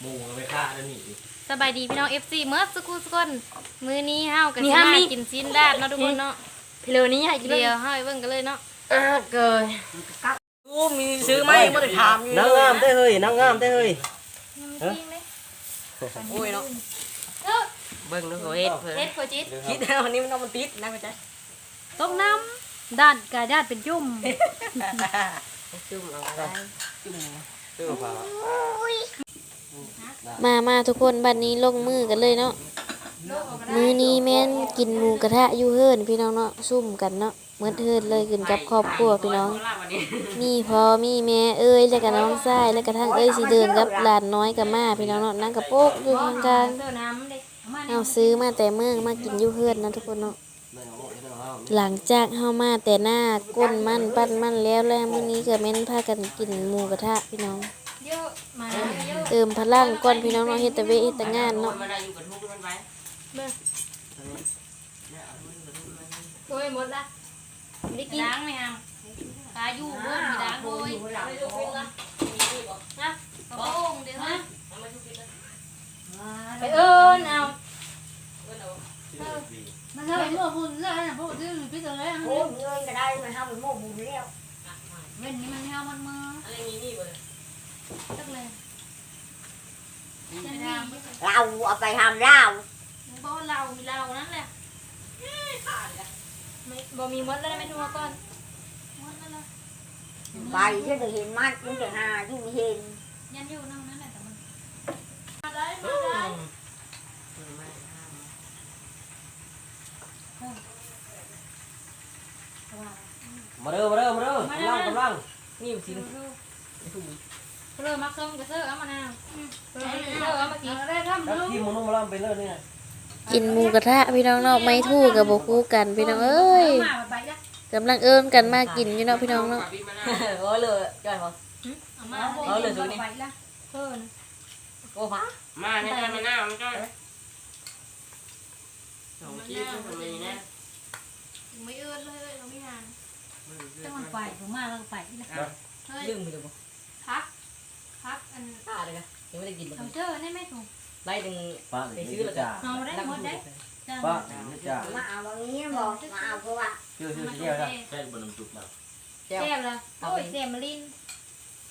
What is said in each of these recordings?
หมูเอาไปฆ่าแล้วนี่สบายดีพี่น้อง FC เมื่อสักครู่สักคนมื้อนี้เฮากันนี่สิฮะมามี กินซีนดาดเนาะทุกคนเนาะพี่เลวนี้ใหญ่กินเดี๋ยวเฮาไปเบิ่งกันเลยเนาะอ่าเกินกูมีซื้อไหมไม่ได้ถามอยู่นางงามได้เฮ้ยนางงามได้เฮ้ยเอ้อโอ้ยเนาะเออเบิ่งดูเขาเฮ็ดเพิ่นเฮ็ดโคจิตคิดแล้ววันนี้มันเอามันติดนะพี่จ๊ะต้มน้ำด้านกาด้านเป็นจุ่มจุ่มเอาได้จุ่มเสื้อผ้า มามาทุกคนบัดนี้ลงมือกันเลยเนาะมือนี้แม่นกินหมูกระทะอยู่เฮิรนพี่น้องเนาะซุ่มกันเนาะเหมือนเฮิรนเลยกินกับครอบครัวพี่น้อง มีพ่อมีแม่เอ้ยแล้วก็น้องชายแล้วก็ทั้งเอ้ยสิเดินกับหลานน้อยกับมาพี่น้องเนาะนั่งกับโป๊กอยู่ข้างกลางเอน้ำเอาซื้อมาแต่เมืองมากินอยู่เฮิรนนะทุกคนเนาะหลังจากเฮามาแต่หน้าก้นมันปั้นมันแล้วแล้วมื้อนี้ก็แม่นพากันกินหมูกระทะพี่น้อง เยอะมาเยอะเติมพลังก่อนพี่น้องเนาะเฮ็ดแต่เวทเฮ็ดแต่งานเนาะมันได้อยู่กับทุกข์มันไว้โอ้ยหมดละได้กินล้างไหมฮะตาอยู่เบิ่งมีล้างโดยนะกระโปรงเดี๋ยวนะไปเอิ้นเอามันเลยเมื่อบุญเลยนะพวกที่อยู่พี่ตัวเลยโอ้ยเงินก็ได้มันทำเป็นโม่บุญแล้วเว้นนี่มันเฮามันมืออะไรมีนี่บ่จักเลยจะมีเราเอาไปทำเหล้าบ่เรามีเรานั่นแหละไม่บ่มีมดแล้ว ไม่ทั่วก่อนมดแล้วไปที่จะเห็นมัดมันจะหาที่ไม่เห็นยันอยู่นั่งนั่นแหละแต่มันมาได้มาได้มา เด้อมาเด้อมาเด้อกำลังกำลังนี่สิเริ่มมักส้มกระเซาะเอามะนาวเริ่มกระเซาะเอามากินได้ทำแล้วดูที่มันนุ่มมาล่ำไปเลยเนี่ยกินหมูกระทะพี่น้องเนาะไม่ถูกกับบ่คู่กันพี่น้องเอ้ยมาไปละกำลังเอิ้นกันมากินอยู่เนาะพี่น้องเนาะโอ้เลยจ่อยพอเอามาเอาเลยสูนี่ไปละเพิ่นโอ้ฟ้ามาในใจมันหน้ามันก็สองชิ้นทำไมนะไม่เอื้อนเลยเราไม่นานจังมันไปผมมาแล้วไปละเฮ้ยลืมไปเลยบ่พัก พักอันตาเลยนะยังไม่ได้กินเขาเจอได้ไหมถูกไล่ถึงป้าไปเดี๋ยวซื้ซื้ออแล้วจ้าก็เอาได้หมดได้จ้าป้าเดี๋ยวจ้ามาเอาวันนี้บอกมาเอาเพราะว่าชื่อชื่อเดียวจ้ะแค่บนน้ำจุกแล้วแก้วแซ่บละโอ้ยแซ่บมาลิน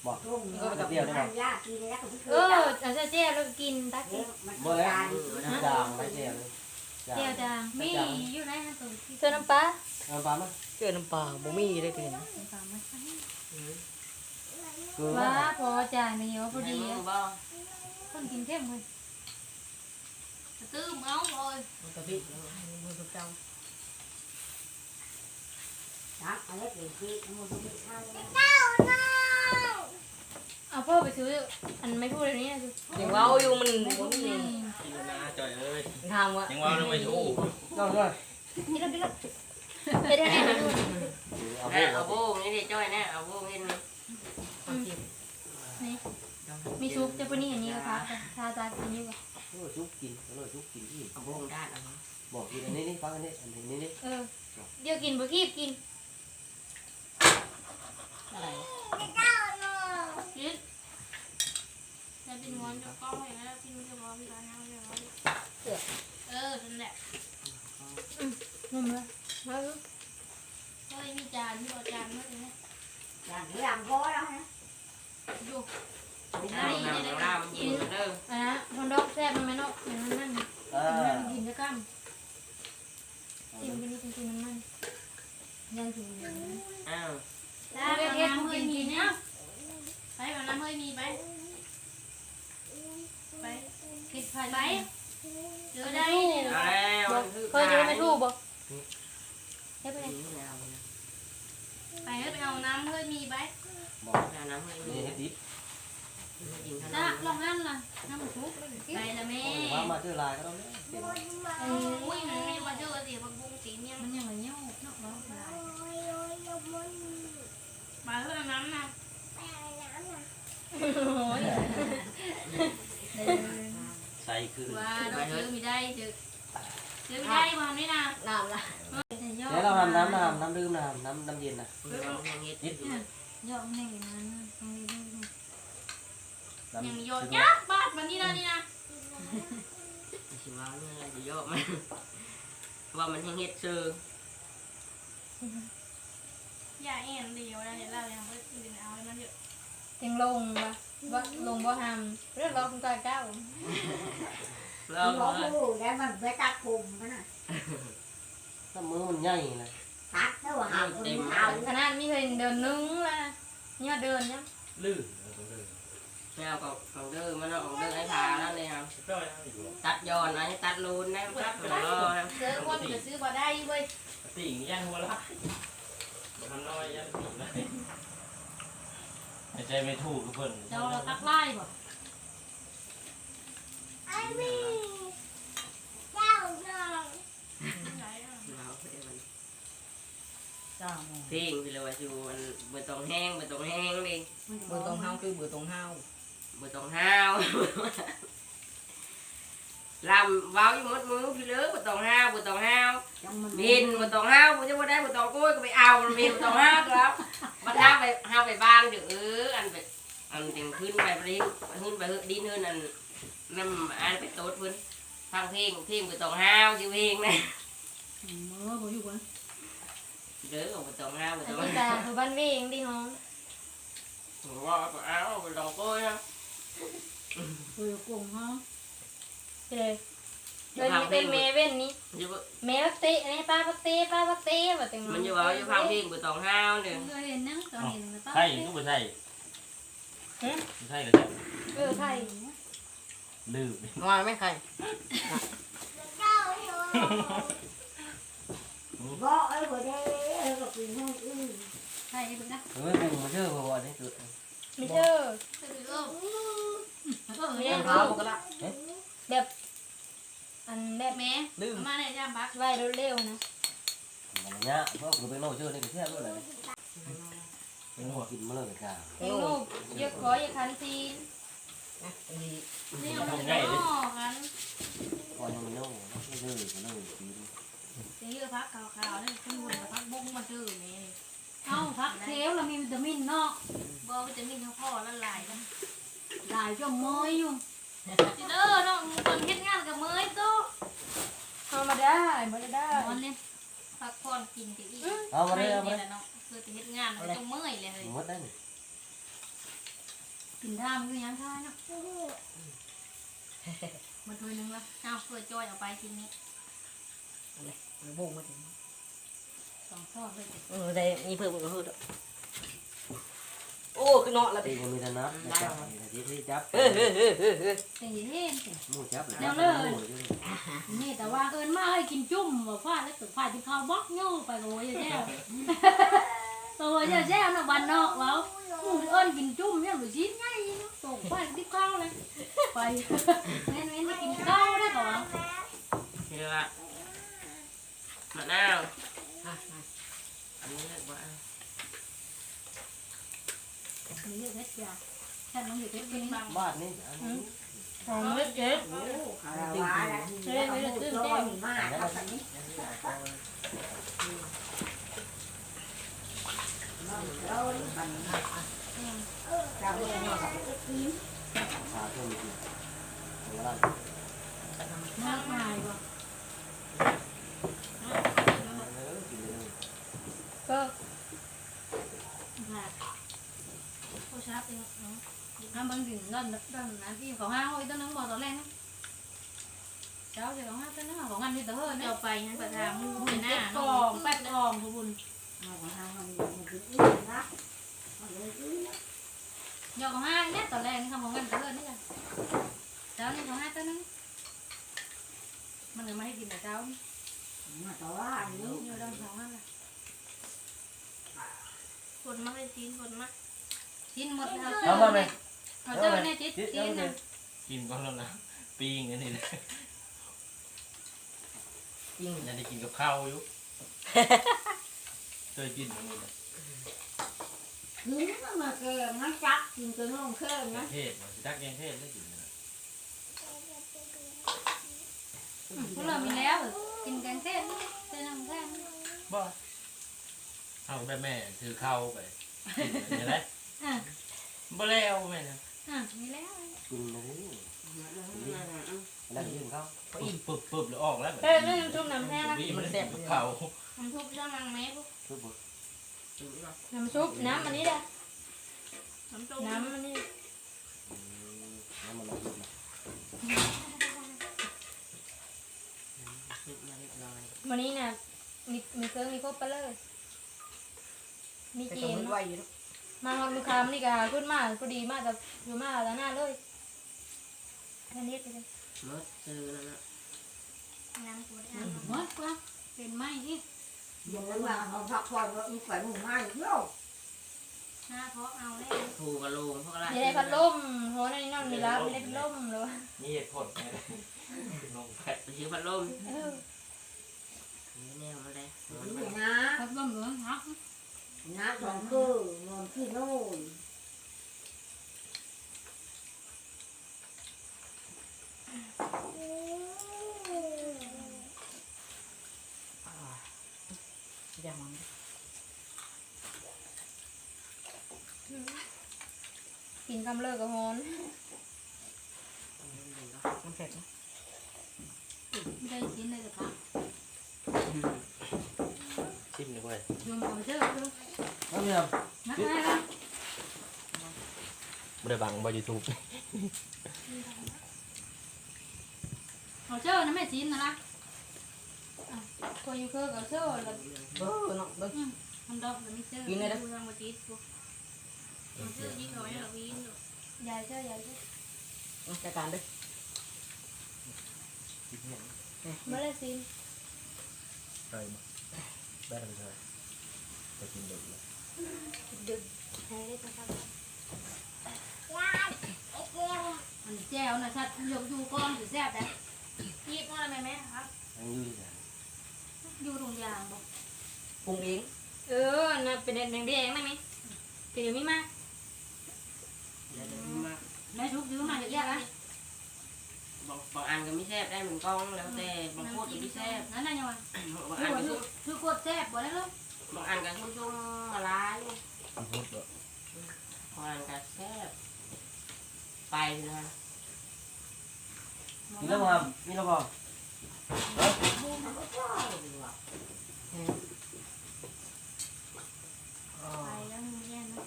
บอกรุ่งมันเดียวได้ยากกินแล้วก็ไม่เคเอยอเอาแซ่บแล้วกินตักกินมันบ่แล้วการจางไม่เจียวแซ่บจางมีอยู่ไหนฮะตัวเสื้อน้ำปลาเอาปลามาเกลือน้ำปลาบ่มีได้กินคือ ว้าพอจางนี่ว่าพอดีมือะอบ้าคนกินเข้มเลยตื้มเอาเลยมันกะปิมันกับเจ้าครับเอาเล็กเด็กที่มันไม่ทำเอาพ่อไปซื้ออันไม่พูดเลยนี่คือยังว่าอยู่มันบ่มีกินนะจอยเอ้ยทำว่ายังว่าเราไม่ถูกน้องด้วยนี่เราดิเราเฮ็ดให้ได้ดูเอาแม่ไปเอาโบ้นี่ดิจอยแน่เอาโบ้เห็นไหม นี่มีซุปจะปนี่อันนี้ก็พักทาตาอันนี้ก็โอ้ชุกกินโอ้ชุกกินอีกเอาโบ้ด้านเอาบอกกินอันนี้นี่ฟังอันนี้อันนี้นี่เออ เดี๋ยวกินบ่คีบกินอะไรกินแล้วเป็นม้วนจะก้องเลยนะพี่นุ้ยจะบอกพี่ร้านน้ำจะบอกเออนั่นแหละนุ่มเลยมาดูเฮ้ยมีจานมีจานมั้ยเนี่ยอย่างนี้ làm có đó hả อยู่น้ำน้ำน้ำมันนี้อะนดอกแซ่บมันไมเนอย่างนั้นนั่นเออกินจะกั้มกินกินกินมันมันยังถึงอย่างนั้นอ้าวแล้วเฮ็ดเคยมีเนี่ยไปแบบน้ำเคยมีไปไปเฮ็ดไผ่ไปเจอได้เนี่ยเอาแล้วเคยเจอไม่ถูกบ่เฮ็ดไปนี่แล้วไปเฮ็ดไปเอาน้ำเคยมีไป บอกน้ำให้นี่ให้ติ๊บกินขนจ้ะมลองนั่นล่ะน้ำมันทุกไปละแม่ว่ามาเจอลายก็ต้องโอ้ยมันไม่มาเจอสิผักบุ้งสีเนี่ยมันยังไงเนาะเนาะเนาะมาเพื่อน้ำนะโอ้ยใส่คือว่าเราเจอไม่ได้เจอเจอไม่ได้มาไม่นะน้ำละเดี๋ยวเราทำน้ำน้ำน้ำดื่มน้ำน้ำน้ำเย็นนะเราเฮ็ดนิด ยอมแห้งนั้นตรงนี้น้ำยังมีโยสะนดวยักกบาดมันนี่นะนี่นะสิว่าเนี่ยจะเยอะมั้ยว่ามันยังเฮ็ดซื้ออย่าเอ็นเดียวนะเดี๋ยวเรายังไม่ตื่นเอาให้มันเยอะยังลงบ่ว่าลงบ่หำเรื่องรอคุณตาเก้าเราเราพูดแล้วมันไปตัดผมมันน่ะถ้ามือมันใหญ่นะ ตัดแล้วหาคนเอาขนาดมีเพิ่นเดินนึงแล้วนะเนี่ยเดินเนี่ยลื่นแมวกับของเด้อมันอาของเด้อให้ทานั่นเลยครับตัดย้อนนะตัดรูนนะตัดหัวรอนะเจอคนจะซื้อบ่ได้เว้ยติ่งย่างหัวละทำน้อยย่างติ่งเลยหายใจไม่ถูกทุกคนเจ้าเราตักไล่บ่ไอ้มีเจ้าเจ้าหนอะ เราไปเดี๋ยวมัน จ้าเพลงที่เราว่าอยู่มันเบื่อตองแห้งเบื่อตองแห้งดิเบอร์ตรงเฮาคือเบอร์ตรงเฮาเบื่อตองห้าวลำเว้าอยู่หมดมือพี่เลิกเบื่อตองห้าวเบื่อตองห้าวจังมันบินเบื่อตองห้าวกูจะว่าได้เบื่อตองกุ้ยก็ไปเอามันบินเบื่อตองห้าวครับมันห้าวไปห้าวไปบ้านเดี๋ยวเอออันไปอันถึงขึ้นไปไปขึ้นไปดินเฮือนอันนั่นอันไปโต๊ดพื้นฟังเพลงเพลงเบื่อตองห้าวชื่อเพลงนะเมื่อบ่อยู่บ่ เด้อเบื่อตองห้าวเบื่ออัตนองนี้ห้าวตาคือบ้านเวงดิฮองว่าไปเอาไปตองกุ้ยนะคุยกับกลุ่มเฮาเด้เดินเป็นเมเว่นนี้อยู่บ่เมลักเตะนี่ป้าปักเตะป้าปักเตะว่าจังมันอยู่ว่าอยู่ฟังเพลงเบื่อตองห้าวเนี่ยเคยเห็นนังตอนเห็นนะป้าใช่ก็ไม่ใช่ไม่ใช่ก็ใช่เออใช่ลืมว่าไม่ใคร บ่เอ้ยบ่ได้เอ้ยก็เป็นห้องอื่นใช่เบิ่งนะเฮ้ยปรุงมาเชื่อพอวันนี้คือไม่เชื่อซื้อเออเออไม่เนี่ยได้เท้าก็ละแบบอันแบบแม่มาในย่ามบักไว้เร็วๆนะมันเนี้ยเพราะกูเป็นโน่เชื่อนี่ก็แค่รู้เลยเป็นหัวกินมาเลยจ้าเองลูกเยอะขออย่าคันทีนี่เอาไปห่อกันพอยังไม่โน่ไม่เชื่อก็เลยกินจะ เยอะพักขาวๆนี่ขึ้นบนพักบุ้งมาเจอแม่เอ้าพักเทวเรามีวิตามินเนาะบ่วิตามินเขาพ่อละลายนะหลายจ่อมอยอยู่จิเด้อน้องคนเฮ็ดงานกับเมยโตธรรมดาบ่ได้ได้นอนเนี่ยพักผ่อนกินก็อีกเอามาเลยเอามานี่เลยแหละเนาะคือจะเฮ็ดงานแล้วจะเมื่อยเลยเฮ้ยหมดได้นี่กินท่ามคือยังท่าเนาะมาถ้วยนึงละเอาเพื่อจอยเอาไปกินนี้ บุกมาถึงสองทอดเลยเออได้มีเพิ่มก็เพิ่มโอ้คือเนาะละตีมันมีแต่นับจับที่ที่จับเออเออเออเออเออเสียงเห็นสิมูจับเลยนี่แต่ว่าเอินมาให้กินจุ่มว่าฟาดแล้วตึกฟาดที่เขาบล็อกโย่ไปโอ้ยแย่ตัวแย่แย่นะวันนอกแล้วมูเอินกินจุ่มเนี่ยหรือชิ้นง่ายเนาะส่งฟาดที่ข้าวเลยไปเน้นเน้นกินข้าวได้ก่อนเชื่อ มะนาวอันนี้เรียกว่ามีเยอะเพชรยาแค่น้องอยู่เพชรกินบางบ้านนี่อันนี้ของเล็กเจ๊คาราวาแล้วเฮ้ยเฮ้ยตื้นแก้วมากครับ ก็ผู้ชาเป็นเนาะห้ามบางสิ่งนั่นนั่นนั่นที่เขาห้าไว้ต้นน้องบอกตอนแรกนะเจ้าจะของห้าต้นน้องของงานที่เตอร์เนี่ยเอาไปงั้นประทามมือหน้าเจ็ดกน้อองงแปดกล่องทุกคนเอาของทางมันมันคืออื่นนะมันเลยอื่นยอกของห้าเนี่ยตอนแรกนี่ทำของงานเตอร์นี่แหละเจ้านี่ของห้าต้นนึงมันเลยมาให้กินแต่เจ้ามาต่อว่าอันนี้อยู่ดังของห้าเลย คนมากเลยจีนคนมากชิ้นหมดเอาเอามาไหมเอาเจ้าเนี่ยชิ้นชิ้นนึงกินก็แล้วนะปีงอันนี้เลยจริงยังได้กินกับข้าวอยู่เคยกินอันนี้นะถึงมาเกิดมันจักกินจนลงเครื่องนะเทศมันดักยังเทศได้กินนะพวกเรามีแล้วกินกันเส้นเส้นน้ำแข็งบ่ เอาได้แม่ถือข้าวไปกินอันนี้แหละอะบ่แล้วแม่นะอะมีแล้วกินเลยแล้วยืนเขาปึ๊บปึ๊บปึ๊บแล้วออกแล้วแบบเฮ้ยเรื่องชุ่มน้ำแห้งนะนี่มันแซ่บเขาน้ำซุปช่างนางแม่ปุ๊คือบดน้ำซุปน้ำอันนี้เด้อน้ำซุปน้ำอันนี้น้ำมันยืนนะวันนี้น่ะมีมีเครื่องมีครบไปเลย มีแต่เกก็มมันไหวอยู่มาฮอดมือคำนี่ก็ขึ้นมาพอดีมากกับอยู่มาแล้วหน้าเลยแค่นี้ไปเลยมดซื้อแล้วนะน้ำกูได้หมดกว่าเป็นไม้อีกอย่างนั้นว่าเอาพักผ่อนว่าอีกฝ่ายหมู่ง่ายเที่ยวหน้าเพาะเอาเลยถูกกระโลงพวกอะไรจะได้พัดลมโหนั่นนี่นั่นมีรับไม่ได้พัดลมเลยวะนี่เหตุผลไงลงไปไปซื้อพัดลมเออนี่แนวมาเลยนี่นะพัดลมเหลืองฮัก นะสองคือนอนที่โน่นอย่ามันกินคำเลิกกับฮอนมันเผ็ดนะ ไม่ได้กินเลยกับพัก ชิมเลยเว้ยยมเอาเจอเจอน้ำเยี่ยมนักไงล่ะไม่ได้บังบนยูทูบเอาเจอนะแม่จีนนะ ล่ะตัวยูเคอร์กับเสื้อแล้วเออเนาะเบิ่งมันดอกแล้วไม่เจอกินเลยนะเรื่องมาจีดกูเสื้อยิ่งเอาไว้เราวิ่งยายเสื้อยายเสื้อเอาจัดกใช่ได้ทำใช่จะกินเด็กเลยดึกใช้ได้สักพักอันแจ้วนะชัดยกอยู่ก้อนสิแซ่บได้ยีบมาอะไรไหมครับอันยืดเลยอยู่ตรงยางบอกปรุงเองเออน่ะเป็นแดงแดงได้ไหมเดี๋ยวมีมากแม่ทุกยืมมาเยอะแยะละบางบางอันก็ไม่แซ่บได้เหมือนก้องแล้วแต่บางโคตรก็ไม่แซ่บนั่นน่ะยังไงบางอันว่าก็คืชุ่อมคือกดแซ่บบ่ได้ลูก บางอันก็ชุ่มชุ่มๆมาล้ายอันพูดแบบบางอันก็แซ่บไปนะกินแล้วมั้งมีแล้วมั้งไปแล้วมึงแย่นะ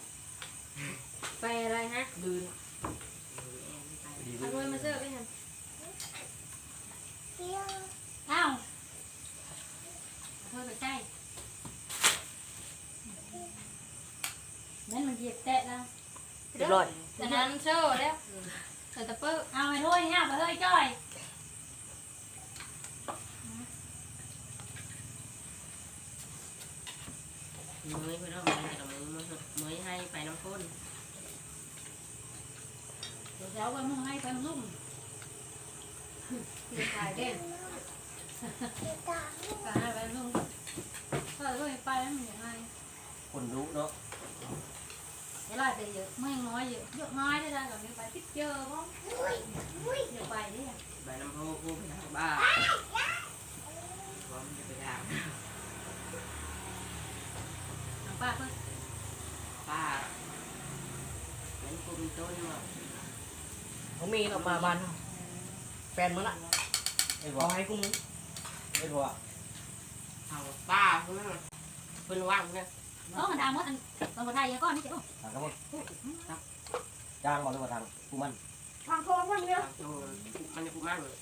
ไปอะไรฮะดืนดีเอาด้วยมาเสื้อไปหันอ้าวเธอไปใกล้ นั่นมันเหยียบแตะแล้วเรียบร้อยแต่นั้นเสื้อแล้วแต่ตะเปิ้ลเอาไปด้วยเนี่ยไปเฮ้ยจ้อยมือไปแล้วมือแต่มือมือมือให้ไปน้ำข้นเดี๋ยวเอาไปมึงให้ไปมึงลุ่มถ่ายเด่นก็ให้ไปมึงเออด้วยไปแล้วมันยังไงคนรู้เนาะ เดี๋ยวไล่ไปเยอะไม่น้อยเยอะเยอะน้อยได้ได้กับนี้ไปติ๊กเจอบ้างเดี๋ยวไปเนี่ยไปน้ำ โพกูไปทางบ้านพร้อมจะไปทางทางป้าเพิ่นป้านั้นกูมีต้นว่าเขามีออกมาบ้านเขาแฟนมึงละไม่บอเอากให้กูมึงไม่บอกเอาป้าเพื่อนเพื่อนว่างเนี่ยเออมันดังว่าอันตอนไทยยังก้อนนี่เจ้าทางกระบอกจ้างบอกเลยว่าทางกูมันทางโค้งวันเนี้ยโดนมันจะกูมั่งเลย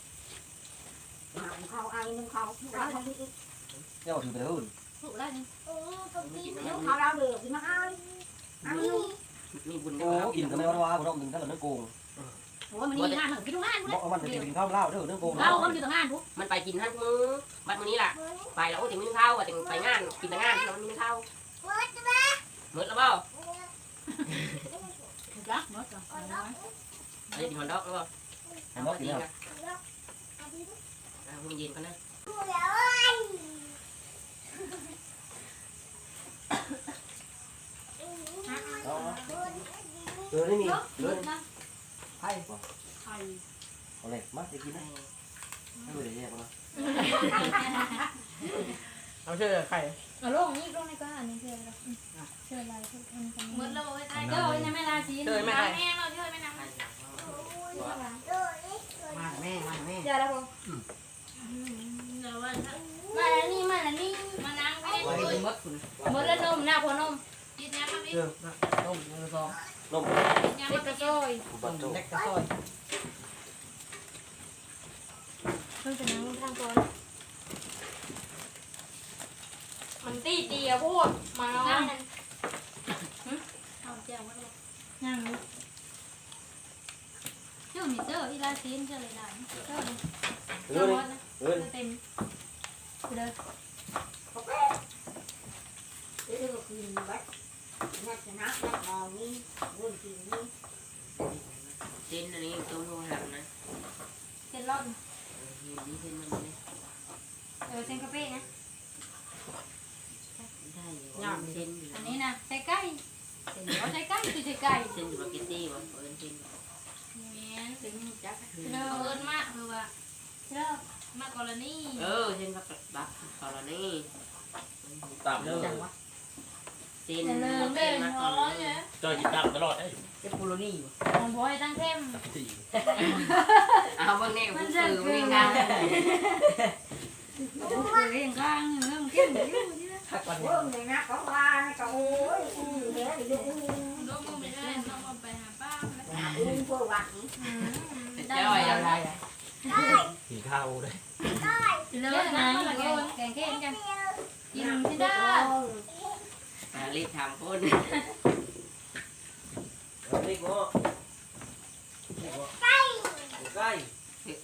เขาไอ้นึงเขาเขาทำที่เจ้าถือไปอื่นถูกแล้วนี่เดี๋ยวเขาเราเดือดมาอ้ายอ้ายมีบุญโอ้กินกันไม่ว่าว่าผมต้องกินถ้าเกิดเรื่องโกงโอ้ยมันนี่งานเหมือนกินงานบเลอยกว่ามันจะกินข้าวเล่าเรื่องเรื่องโกงเราก็อยู่ตรงงานทุกมันไปกินท่านมือบัดมื้อนี้ล่ะไปแล้วโอ้ถึงมีข้าวอะถึงไปงานกินแต่งานแล้วมันมีข้าว หมดแล้วเปล่ารักหมดจ้ะไอ้ดิฮอนดอกแล้วเปล่าเห็นบอกกินแล้วอ่ามึงเย็นกันนะเออนี่นี่เยอะเลเยยอะนะไพ่ไข่เอาเลยมาจะกินนะให้ดูเดี๋ยวแยกมาไป เอาเชื่อใครเอาลงนี่ลงในก้านนี่เชื่อแล้วเชื่ออะไรทุกคนกันหมดแล้วโอ้ยตายเด้อในแม่ลาชีนเชื่อไม่น้ำให้แห้งเราช่วยไหมน้ำมาแม่มาแม่เชื่อแล้วผมเดี๋ยวว่ามาแล้วนี่มาแล้วนี่มานั่งไม่ได้ไว้คุยเป็นมดคุณหมดแล้วนมหน้าพอนมกินน้ำมาพี่เชื่อต้มเนื้อซองลมกินน้ำเด็มากกระพี่โซยต้มเล็กกระซอยเพิ่งจะนั่งทางก่อน มันตีตีอะพูดมาแล้วนั่นเอาแก้วมาเลยยังเจ้านี่เจ้าอีลาซีนเจ้าเลยได้เจ้าเลยเงิเจ้านหมดนะเงินเต็มเด้อเดี๋ยวก็คืนวัดนักชนะนักมองนี่วุ่นกินนี่เส้นอันนี้ต้มหัวหลังนะเส้นรอดเห็นดีเส้นมันเลยเออเส้นกาแฟนะ ได้อยู่เส้นอยู่อันนี้นะใส่ไก่เอาใส่ไก่คือใส่ไก่เส้นสปาเกตตี้วะเอิญเส้นแม่นถึงจักเดินมากคือว่าเด้อมากกรณีเออเส้นกับบักกรณีตามเด้อจังวะเส้นเดินเส้เดินนมากหัวกร้อรนณีเนี่ยจอยจิตตามตลอดเอ้ยเจ้าปูโรนี่ของบอยตั้งเข้มสี่เอาเบิ่งนี่ผู้สื่อเบิ่งกันโอ้โหเรียงข้างเรื่องเข้ม อยู่นี่นะ ขัดก่อน เบิ่งเลยนะเขาว่านะก็โอ้ยเดี๋ยวเดี๋ยว ลูกมึงไม่ได้ต้องเอาไปหาป้าแล้ว หาอุ้มพวกวัดนี้ เจ้าอย่า อะไรอ่ะ ผีข้าวเลย เลิกนะแกงเข้มกันกินที่ได้ อ่ารีบทำคน นี่ก็ใกล้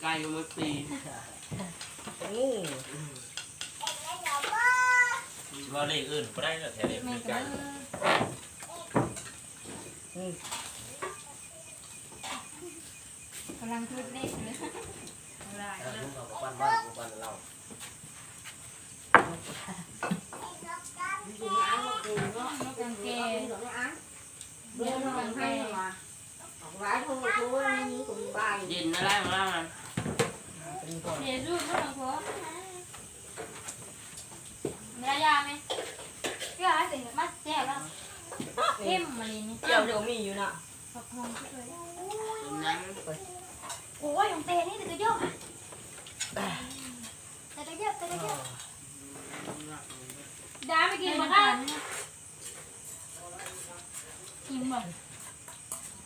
ไกลๆมันปี งู ว่าเลขอื่นก็ได้แต่แถวนี้แม่มันก็ไกลกำลังทุบเล็กเลยได้ลูกเราปั้นบ้านปั้นเรากินอันกินเนาะนกกังเกกินหลงอันเดี๋ยวมันให้มาออกร้านทุ่งทุ่งนี่ cùng bài เย็นอะไรของเราอะเป็นก่อนเดี๋ยวรูปก็ต้องขอ มีระยะไหมก็ให้สิ่งมัดแซ่บแล้วเข้มมาเลยนี่เจ้าเดี๋ยวมีอยู่น่ะผักหอมช่วยต้มน้โอ้ยของเตนี่แต่ก็เยอะแต่ก็เยอะแต่ก็เยอะำดาไม่กินหมดอะกินบ่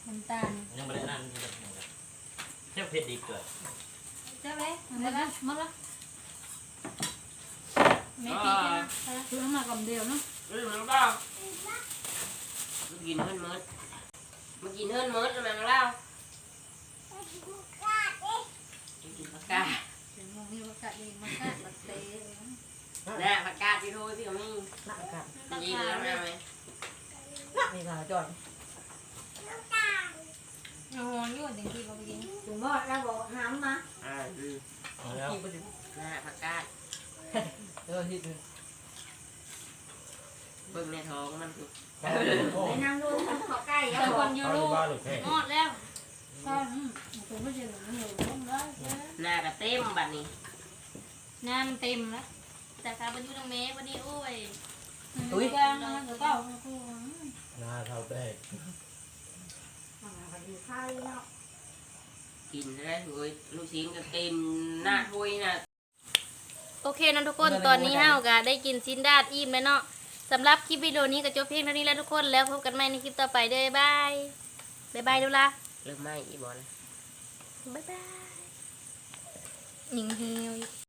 น้ำตาลยังไม่ได้นั่นเที่ยวเพชรดีเกิดเจ้าเลยหมดแล้วหมดแล้ว ไม่ตีกันนะคือน้ำหนักกำเดียวเนาะอืมแล้วก็มากินเฮิร์นเมิร์ดมากินเฮิร์นเมิร์ดทำไมมาเล่ากินผักกาดถึงมองนี่ว่ากะเองมันกะตัดเตะน่ะผักกาดที่โทษพี่ก็ไม่นักกันยินแล้วนะไหมนักนี่ค่ะจอยเอาหอนอยู่ถึงที่เราไปกิน cùng ngọt ra bộ hám mà อ่าอืมแล้วที่ประเด็นน่ะผักกาด เออที่เบิ่งในท้องมันคือ để năng luôn không có cây แต่ á คน bộ ยูเอาโรบ้านหรือแค่งอดแล้วก็อืมผมไม่เจอหนูหนูต้องได้หน้ากระเต็มบัดนี้น้ำเต็มแล้วแต่ขาบรรยุทางเมฆวันนี้โอ้ยอุ้ยกลางนะก็เก้าหน้าเท่าแป้ง mà phải đi khai nó กินได้เฮ้ยลูกชิ้นก็เต็มหน้าถ้วยน่ะ โอเคนะทุกคนตอนนี้ห้าวก็ได้กินซินดาดอิ่มแล้วเนาะสำหรับคลิปวิดีโอนี้ก็จบเพียงเท่านี้แล้วทุกคนแล้วพบกันใหม่ในคลิปต่อไปเด้อบายบายบายดูละเริ่มไหม้อีบอลบายบายหญิงเฮียว